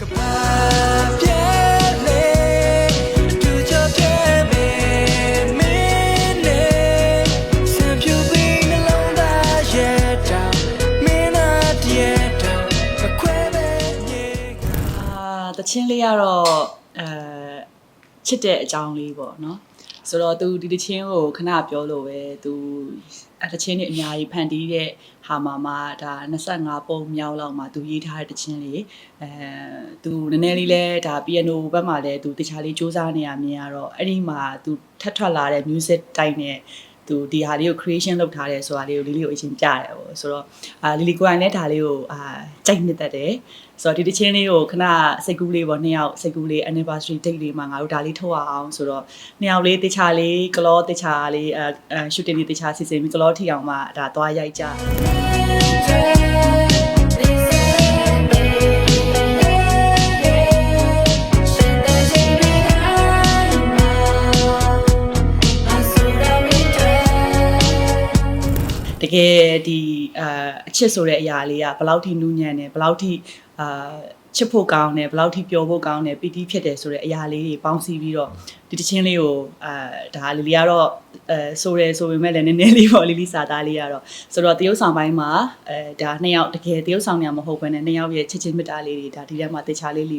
တောင်မင်းနာတည်းတောင်မခွဲပဲမြေအာတချင်းလေးကတော့အဲချစ်တဲ့အကြောင်းလေးပေါ့နော် ဆိုတော့ तू ဒီတချင်းကိုခဏပြောလို့ပဲ तू အဲတချင်းတွေအများကြီးဖန်တီးတဲ့ဟာမှာမှာဒါ25ပုံမြောက်လောက်မှာ तू ရေးထားတဲ့တချင်းလေးအဲ तू နည်းနည်းလေးလဲဒါ piano ဘက်မှာလဲ तू တခြားလေးစူးစမ်းနေရမြင်ရတော့အဲ့ဒီမှာ तू ထပ်ထွက်လာတဲ့ music တိုင်းနဲ့ သူဒီဟာလေးကို creation လုပ်ထားတယ်ဆိုတာလေးကိုလီလီကိုအရင်ပြတယ်ပေါ့ဆိုတော့အာလီလီကိုယ်တိုင်လည်းဒါလေးကိုအာကြိုက်နှစ်သက်တယ်ဆိုတော့ဒီတချင်းလေးကိုခဏစိတ်ကူးလေးပေါ့နှစ်ယောက်စိတ်ကူးလေး anniversary date လေးမှာငါတို့ဒါလေးထုတ်အောင်ဆိုတော့နှစ်ယောက်လေးတခြားလေးကလောတခြားလေးအဲအဲ shooting လေးတခြားစီစဉ်ပြီးကလောထီအောင်မှဒါသွားရိုက်ကြ တကယ်ဒီအာအချစ်ဆိုတဲ့အရာလေးကဘယ်လောက်ထိနူးညံ့တယ်ဘယ်လောက်ထိအာချစ်ဖို့ကောင်းတယ်ဘယ်လောက်ထိပျော်ဖို့ကောင်းတယ်ပီတိဖြစ်တယ်ဆိုတဲ့အရာလေးတွေပေါင်းစည်းပြီးတော့ဒီတချင်းလေးကိုအာဒါလီလီကတော့အဲဆိုရဲဆိုပေမဲ့လည်းနည်းနည်းလေးပေါ့လီလီစာသားလေးကတော့ဆိုတော့တရုတ်ဆောင်ပိုင်းမှာအဲဒါနှစ်ယောက်တကယ်တရုတ်ဆောင်နေမှာမဟုတ်ဘဲနဲ့နှစ်ယောက်ရဲ့ချစ်ချင်းမေတ္တာလေးတွေဒါဒီထဲမှာတခြားလေးလီ